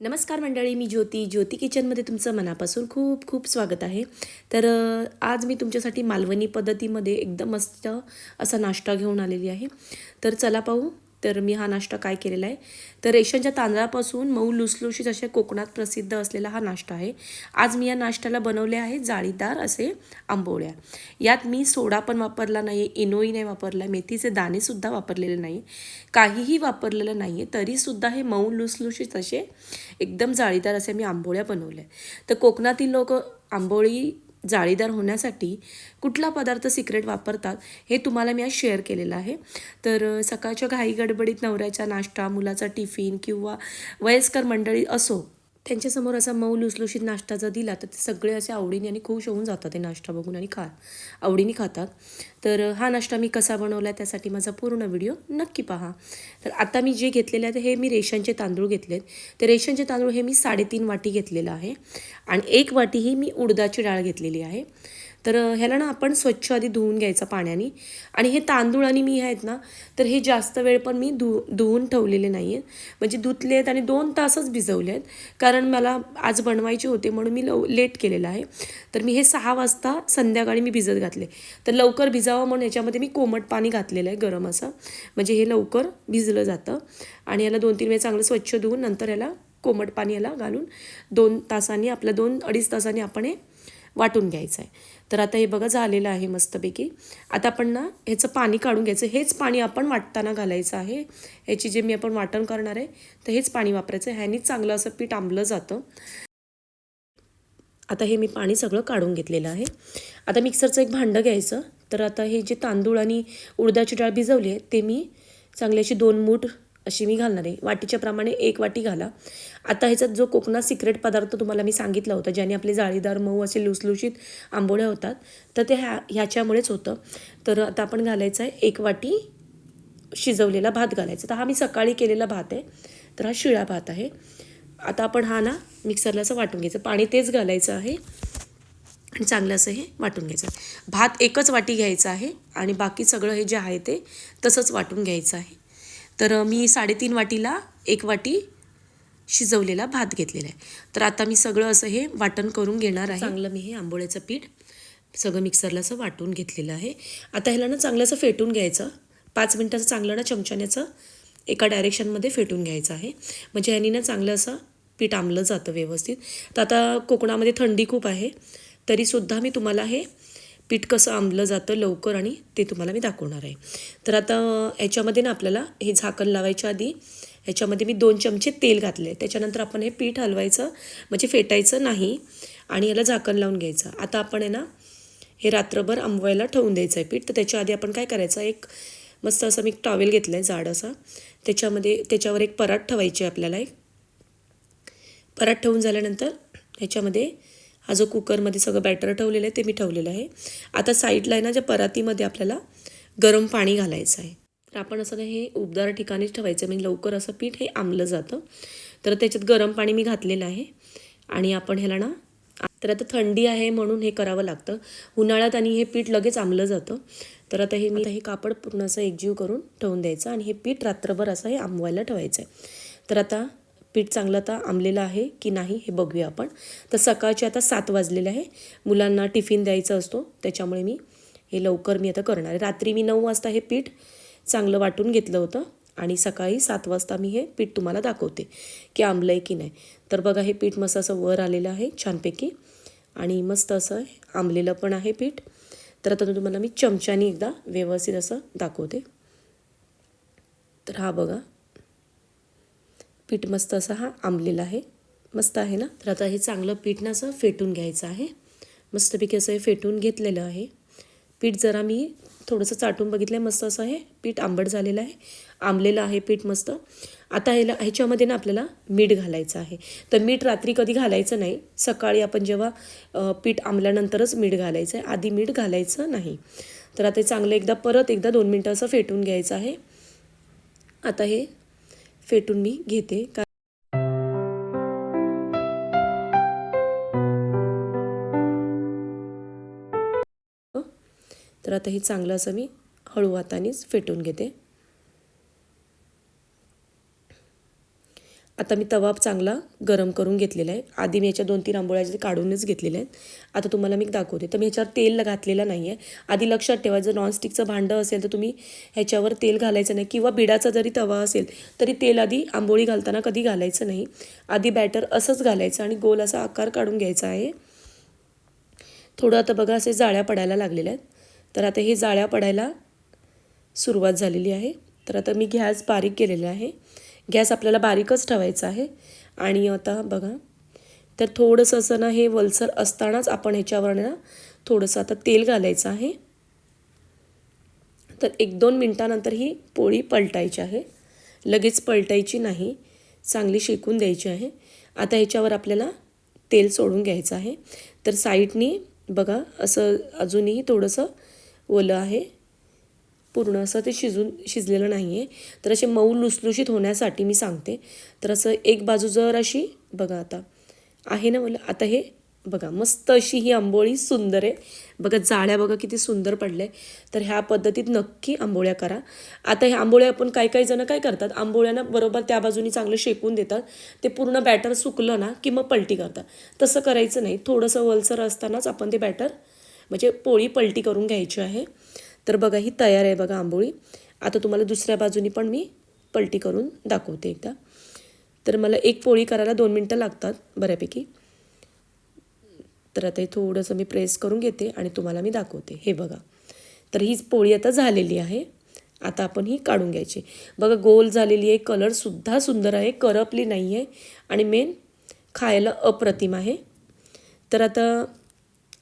नमस्कार मंडळी मी ज्योती. ज्योती किचनमध्ये तुमचं मनापासून खूप खूप स्वागत आहे. तर आज मी तुमच्यासाठी मालवणी पद्धतीमध्ये एकदम मस्त असा नाश्ता घेऊन आलेली आहे. तर चला पाहू. तर मी हा नाश्ता काय केलेला आहे? तर रेशनच्या तांदळापासून मऊ लुसलुशीत असे कोकणात प्रसिद्ध असलेला हा नाश्ता आहे. आज मी या नाश्त्याला बनवले आहे जाळीदार असे आंबोळ्या. यात मी सोडा पण वापरला नाही इनोई नाही वापरला मेथीचे दाणेसुद्धा वापरलेले नाही. काहीही वापरलेलं नाही आहे तरीसुद्धा हे मऊ लुसलुशीत असे एकदम जाळीदार असे मी आंबोळ्या बनवल्या. तर कोकणातील लोक आंबोळी जाळीदार होण्यासाठी कुठला पदार्थ सिक्रेट वापरतात हे तुम्हाला मी आज शेअर केलेलं आहे. तर सकाळच्या घाई गडबडीत नवऱ्याचा नाश्ता मुलाचा टिफिन किंवा वयस्कर मंडळी असो त्यांच्यासमोर असा मऊ लुसलुशीत नाश्ता जर दिला तर ते सगळे असे आवडीने आणि खुश होऊन जातात ते नाश्ता बघून आणि खा आवडीने खातात. तर हा नाश्ता मी कसा बनवला आहे त्यासाठी माझा पूर्ण व्हिडिओ नक्की पहा. तर आता मी जे घेतलेले आहे हे मी रेशनचे तांदूळ घेतलेत. ते रेशनचे तांदूळ हे मी साडेतीन वाटी घेतलेलं आहे. आणि एक वाटी ही मी उडदाची डाळ घेतलेली आहे. तर ह्याला ना आपण स्वच्छ आधी धुवून घ्यायचं पाण्याने. आणि हे तांदूळ आणि मी आहेत ना तर हे जास्त वेळ पण मी धु धुवून ठेवलेले नाही आहेत म्हणजे धुतले आहेत आणि दोन तासच भिजवले आहेत. कारण मला आज बनवायचे होते म्हणून मी लव लेट केलेलं आहे. तर मी हे सहा वाजता संध्याकाळी मी भिजत घातले. तर लवकर भिजावं म्हणून याच्यामध्ये मी कोमट पाणी घातलेलं आहे गरम असं. म्हणजे हे लवकर भिजलं जातं. आणि याला दोन तीन वेळ चांगलं स्वच्छ धुवून नंतर याला कोमट पाणी याला घालून दोन तासांनी आपल्या दोन अडीच तासांनी आपण हे वाटून घ्यायचं आहे तर आता हे बघा झालेलं आहे मस्तपैकी. आता आपण ना ह्याचं पाणी काढून घ्यायचं. हेच पाणी आपण वाटताना घालायचं आहे. ह्याची जे मी आपण वाटण करणार आहे तर हेच पाणी वापरायचं. ह्यानीच चांगलं असं पीठ आंबलं जातं. आता हे मी पाणी सगळं काढून घेतलेलं आहे. आता मिक्सरचं एक भांडं घ्यायचं. तर आता हे जे तांदूळ आणि उडदाची डाळ भिजवली आहे ते मी चांगल्याशी दोन मूठ अशी मी घालणार आहे. वाटीच्या प्रमाणे एक वाटी घाला. आता ह्याच्यात जो कोकणात सिक्रेट पदार्थ तुम्हाला मी सांगितला होता ज्याने आपले जाळीदार मऊ असे लुसलुशीत आंबोळ्या होतात तर ते ह्या ह्याच्यामुळेच होतं. तर आता आपण घालायचं आहे एक वाटी शिजवलेला भात घालायचा. तर हा मी सकाळी केलेला भात आहे. तर हा शिळा भात आहे. आता आपण हा ना मिक्सरला असं वाटून घ्यायचं. पाणी तेच घालायचं आहे. आणि चांगलं असं हे वाटून घ्यायचं भात एकच वाटी घ्यायचा आहे. आणि बाकी सगळं हे जे आहे ते तसंच वाटून घ्यायचं आहे. तर मी साडेतीन वाटीला एक वाटी शिजवलेला भात घेतलेला आहे. तर आता मी सगळं असं हे वाटण करून घेणार आहे. चांगलं मी हे आंबोळ्याचं पीठ सगळं मिक्सरला असं वाटून घेतलेलं आहे. आता ह्याला ना चांगलं असं फेटून घ्यायचं. पाच मिनटाचं चांगलं ना चमच्याण्याचं एका डायरेक्शनमध्ये फेटून घ्यायचं आहे. म्हणजे ह्यानी ना चांगलं असं पीठ आंबलं जातं व्यवस्थित. तर आता कोकणामध्ये थंडी खूप आहे. तरीसुद्धा मी तुम्हाला हे पीठ कसं आंबलं जातं लवकर आणि ते तुम्हाला मी दाखवणार आहे. तर आता ह्याच्यामध्ये ना आपल्याला हे झाकण लावायच्या आधी ह्याच्यामध्ये मी दोन चमचे तेल घातले त्याच्यानंतर आपण हे पीठ हलवायचं म्हणजे फेटायचं नाही आणि याला झाकण लावून घ्यायचं. आता आपण आहे ना हे रात्रभर आंबवायला ठेवून द्यायचं आहे पीठ. तर त्याच्या आधी आपण काय करायचं एक मस्त असं मी टॉवेल घेतलं आहे जाड असा. त्याच्यामध्ये त्याच्यावर एक परात ठेवायची आहे आपल्याला एक. परात ठेवून झाल्यानंतर ह्याच्यामध्ये हा जो कुकरमध्ये सगळं बॅटर ठेवलेलं आहे ते मी ठेवलेलं आहे. आता साईडला आहे ना ज्या परातीमध्ये आपल्याला गरम पाणी घालायचं आहे. तर आपण असं हे उबदार ठिकाणीच ठेवायचं म्हणजे लवकर असं पीठ हे आंबलं जातं. तर त्याच्यात गरम पाणी मी घातलेलं आहे. आणि आपण ह्याला ना तर आता थंडी आहे म्हणून हे करावं लागतं. उन्हाळ्यात आणि हे पीठ लगेच आंबलं जातं. तर आता हे मी हे कापड पूर्ण असं एकजीव करून ठेवून द्यायचं आणि हे पीठ रात्रभर असं हे आंबवायला ठेवायचं आहे. तर आता पीठ चांगलं आता आंबलेलं आहे की नाही हे बघूया आपण. तर सकाळचे आता सात वाजलेले आहे. मुलांना टिफिन द्यायचा असतो. त्याच्यामुळे मी हे लवकर मी आता करणार आहे. रात्री मी नऊ वाजता हे पीठ चांगलं वाटून घेतलं होतं आणि सकाळी सात वाजता मी हे पीठ तुम्हाला दाखवते की आंबलं आहे की नाही. तर बघा हे पीठ मस्त असं वर आलेलं आहे छानपैकी आणि मस्त असं आंबलेलं पण आहे पीठ. तर आता तुम्हाला मी चमच्याने एकदा व्यवस्थित असं दाखवते. तर हा बघा पीठ मस्त असा हा आंबलेला आहे. मस्त आहे ना? तर आता हे चांगलं पीठ ना असं फेटून घ्यायचं आहे. मस्तपैकी असं हे फेटून घेतलेलं आहे. पीठ जरा मी थोडंसं चाटून बघितलं आहे मस्त असं हे पीठ आंबट झालेलं आहे. आंबलेलं आहे पीठ मस्त. आता ह्याला ह्याच्यामध्ये ना आपल्याला मीठ घालायचं आहे. तर मीठ रात्री कधी घालायचं नाही. सकाळी आपण जेव्हा पीठ आंबल्यानंतरच मीठ घालायचं आहे. आधी मीठ घालायचं नाही. तर आता हे चांगलं एकदा परत एकदा दोन मिनटं असं फेटून घ्यायचं आहे. आता हे फेटून मी घेते. का तर आता हे चांगलं असं मी हळू हातानेच फेटून घेते. आता मी तवा चांगला गरम करून घेतलेला आहे. आधी मी याच्या दोन तीन आंबोळ्या जे काढूनच घेतलेल्या आहेत. आता तुम्हाला मी दाखवते. तर मी ह्याच्यावर तेल घातलेलं नाही आहे. आधी लक्षात ठेवा जर नॉनस्टिकचं भांडं असेल तर तुम्ही ह्याच्यावर तेल घालायचं नाही किंवा बिडाचा जरी तवा असेल तरी तेल आधी आंबोळी घालताना कधी घालायचं नाही. आधी बॅटर असंच घालायचं आणि गोल असा आकार काढून घ्यायचा आहे. थोडं आता बघा असे जाळ्या पडायला लागलेल्या आहेत. तर आता हे जाळ्या पडायला सुरुवात झालेली आहे. तर आता मी गॅस बारीक केलेला आहे. गॅस आपल्याला बारीकच ठेवायचा आहे. आणि आता बघा तर थोडंसं असं ना हे वलसर असतानाच आपण ह्याच्यावर ना थोडंसं आता तेल घालायचं आहे. तर एक दोन मिनटानंतर ही पोळी पलटायची आहे. लगेच पलटायची नाही चांगली शेकून द्यायची आहे. आता ह्याच्यावर आपल्याला तेल सोडून घ्यायचं आहे. तर साईडनी बघा असं अजूनही थोडंसं ओलं आहे. पूर्ण असं ते शिजून शिजलेलं नाही आहे तर असे मऊ लुसलुशीत होण्यासाठी मी सांगते. तर असं एक बाजू जर अशी बघा आता आहे ना मला? आता हे बघा मस्त अशी ही आंबोळी सुंदर आहे. बघा जाळ्या बघा किती सुंदर पडले तर ह्या पद्धतीत नक्की आंबोळ्या करा. आता ह्या आंबोळ्या आपण काही काही जणं काय करतात? आंबोळ्यांना बरोबर त्या बाजूनी चांगलं शेकून देतात. ते पूर्ण बॅटर सुकलं ना की मग पलटी करतात. तसं करायचं नाही. थोडंसं वलसर असतानाच आपण ते बॅटर म्हणजे पोळी पलटी करून घ्यायची आहे. तर बघा ही तयार आहे बघा आंबोळी. आता तुम्हाला दुसऱ्या बाजूनी पण मी पलटी करून दाखवते एकदा. तर मला एक पोळी करायला दोन मिनटं लागतात बऱ्यापैकी. तर आता हे थोडंसं मी प्रेस करून घेते आणि तुम्हाला मी दाखवते. हे बघा. तर हीच पोळी आता झालेली आहे. आता आपण ही काढून घ्यायची. बघा गोल झालेली आहे. कलरसुद्धा सुंदर आहे. करपली नाही आहे आणि मेन खायला अप्रतिम आहे. तर आता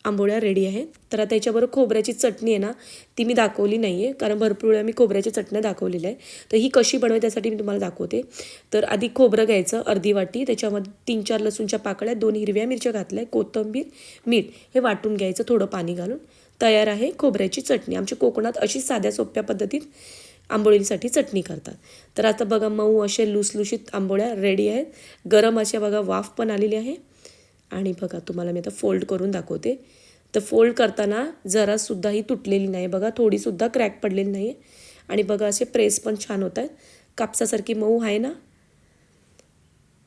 आंबोळ्या रेडी आहेत. तर आता याच्याबरोबर खोबऱ्याची चटणी आहे ना ती मी दाखवली नाही आहे कारण भरपूर वेळा मी खोबऱ्याची चटण्या दाखवलेल्या आहे तर ही कशी बनवायची त्यासाठी मी तुम्हाला दाखवते. तर आधी खोबरं घ्यायचं अर्धी वाटी. त्याच्यामध्ये तीन चार लसूणच्या पाकळ्या दोन हिरव्या मिरच्या घातल्या कोथिंबीर मीठ हे वाटून घ्यायचं थोडं पाणी घालून. तयार आहे खोबऱ्याची चटणी. आमच्या कोकणात अशी साध्या सोप्या पद्धतीत आंबोळीसाठी चटणी करतात. तर आता बघा मऊ असे लुसलुशीत आंबोळ्या रेडी आहेत. गरम अशा बघा वाफ पण आलेली आहे. आणि बघा तुम्हाला मी आता फोल्ड करून दाखवते. तर फोल्ड करताना जरासुद्धा ही तुटलेली नाही. बघा थोडीसुद्धा क्रॅक पडलेली नाही आणि बघा असे प्रेस पण छान होत आहेत. कापसासारखी मऊ आहे ना?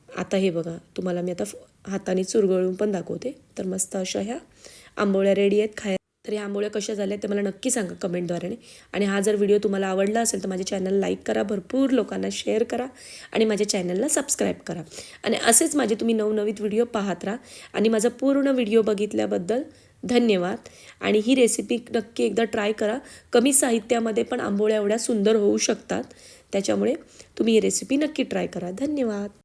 आता हे बघा तुम्हाला मी आता हाताने चुरगळून पण दाखवते. तर मस्त अशा ह्या आंबोळ्या रेडी आहेत खाय तर ह्या आंबोळ्या कशा झाल्या ते मला नक्की सांगा कमेंटद्वारे. आणि हा जर व्हिडिओ तुम्हाला आवडला असेल तर माझ्या चॅनल लाईक करा भरपूर लोकांना शेअर करा आणि माझ्या चॅनलला सबस्क्राईब करा. आणि असेच माझे तुम्ही नवनवीन व्हिडिओ पाहत राहा. आणि माझा पूर्ण व्हिडिओ बघितल्याबद्दल धन्यवाद. आणि ही रेसिपी नक्की एकदा ट्राय करा. कमी साहित्यामध्ये पण आंबोळ्या एवढ्या सुंदर होऊ शकतात. त्याच्यामुळे तुम्ही ही रेसिपी नक्की ट्राय करा. धन्यवाद.